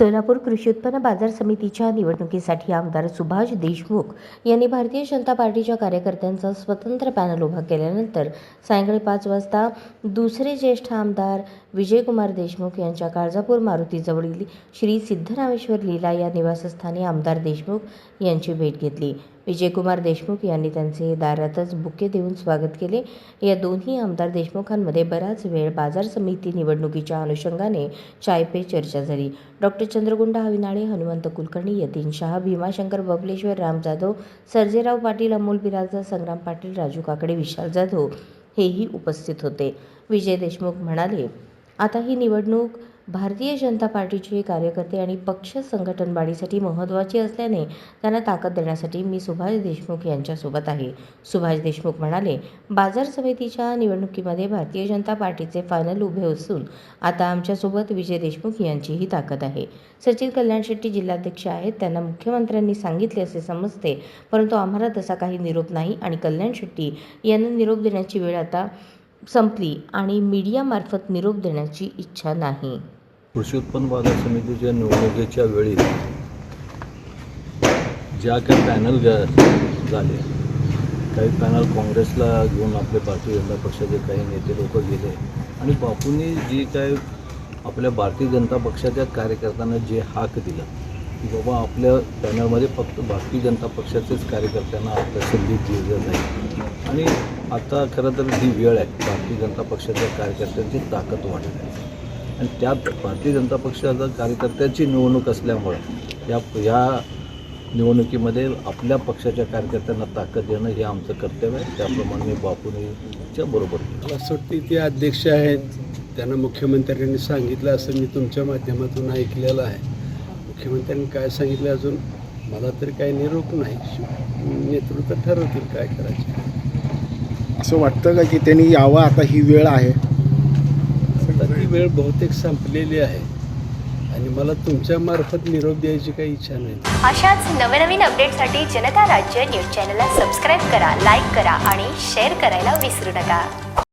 सोलापूर कृषी उत्पन्न बाजार समितीच्या निवडणुकीसाठी आमदार सुभाष देशमुख यांनी भारतीय जनता पार्टीच्या कार्यकर्त्यांचा स्वतंत्र पॅनल उभा केल्यानंतर सायंकाळी पाच वाजता दुसरे ज्येष्ठ आमदार विजयकुमार देशमुख यांच्या काळजापूर मारुतीजवळील श्री सिद्धरामेश्वर लीला या निवासस्थानी आमदार देशमुख यांची भेट घेतली. विजयकुमार देशमुख यांनी त्यांचे दारातच बुके देऊन स्वागत केले. या दोन्ही आमदार देशमुखांमध्ये बराच वेळ बाजार समिती निवडणुकीच्या अनुषंगाने चाय पे चर्चा झाली. डॉक्टर चंद्रगुंडा हविनाळे हनुमंत कुलकर्णी यतीन शहा भीमाशंकर बबलेश्वर राम जाधव सर्जेराव पाटील अमोल बिराजदार संग्राम पाटील राजू काकडे विशाल जाधव हेही उपस्थित होते. विजय देशमुख म्हणाले आता ही निवडणूक भारतीय जनता पार्टीचे कार्यकर्ते आणि पक्ष संघटन वाढीसाठी महत्त्वाची असल्याने त्यांना ताकद देण्यासाठी मी सुभाष देशमुख यांच्यासोबत आहे. सुभाष देशमुख म्हणाले बाजार समितीच्या निवडणुकीमध्ये भारतीय जनता पार्टीचे फायनल उभे असून आता आमच्यासोबत विजय देशमुख यांचीही ताकद आहे. सचिन कल्याण शेट्टी जिल्हाध्यक्ष आहेत. त्यांना मुख्यमंत्र्यांनी सांगितले असे समजते परंतु आम्हाला तसा काही निरोप नाही आणि कल्याण शेट्टी यांना निरोप देण्याची वेळ आता संपली आणि मीडियामार्फत निरोप देण्याची इच्छा नाही. कृषी उत्पन्न बाजार समितीच्या निवडणुकीच्या वेळी ज्या काही पॅनल झाले काही पॅनल काँग्रेसला घेऊन आपले भारतीय जनता पक्षाचे काही नेते लोक गेले आणि बापूंनी जी काय आपल्या भारतीय जनता पक्षाच्या कार्यकर्त्यांना जे हाक दिलं की बाबा आपल्या पॅनलमध्ये फक्त भारतीय जनता पक्षाचेच कार्यकर्त्यांना आपल्या संधी दिली नाही. आणि आता खरं तर ही वेळ आहे भारतीय जनता पक्षाच्या कार्यकर्त्यांची ताकद वाढत आहे आणि त्यात भारतीय जनता पक्षाचा कार्यकर्त्यांची निवडणूक असल्यामुळं या या निवडणुकीमध्ये आपल्या पक्षाच्या कार्यकर्त्यांना ताकद देणं हे आमचं कर्तव्य आहे. त्याप्रमाणे मी बापूनीच्या बरोबर. मला असं वाटतं ते अध्यक्ष आहेत. त्यांना मुख्यमंत्र्यांनी सांगितलं असं मी तुमच्या माध्यमातून ऐकलेलं आहे. मुख्यमंत्र्यांनी काय सांगितलं अजून? मला तरी काही निरोप नाही. नेतृत्व ठरवतील काय करायचं. असं वाटतं का की त्यांनी यावं? आता ही वेळ आहे. वेळ बहुतेक संपलेली आहे. आणि मला तुमच्या मार्फत निरोप द्यायची काही इच्छा नाही. अशाच नवनवीन अपडेटसाठी जनता राज्य न्यूज चॅनलला सबस्क्राईब करा लाईक करा आणि शेअर करायला विसरू नका.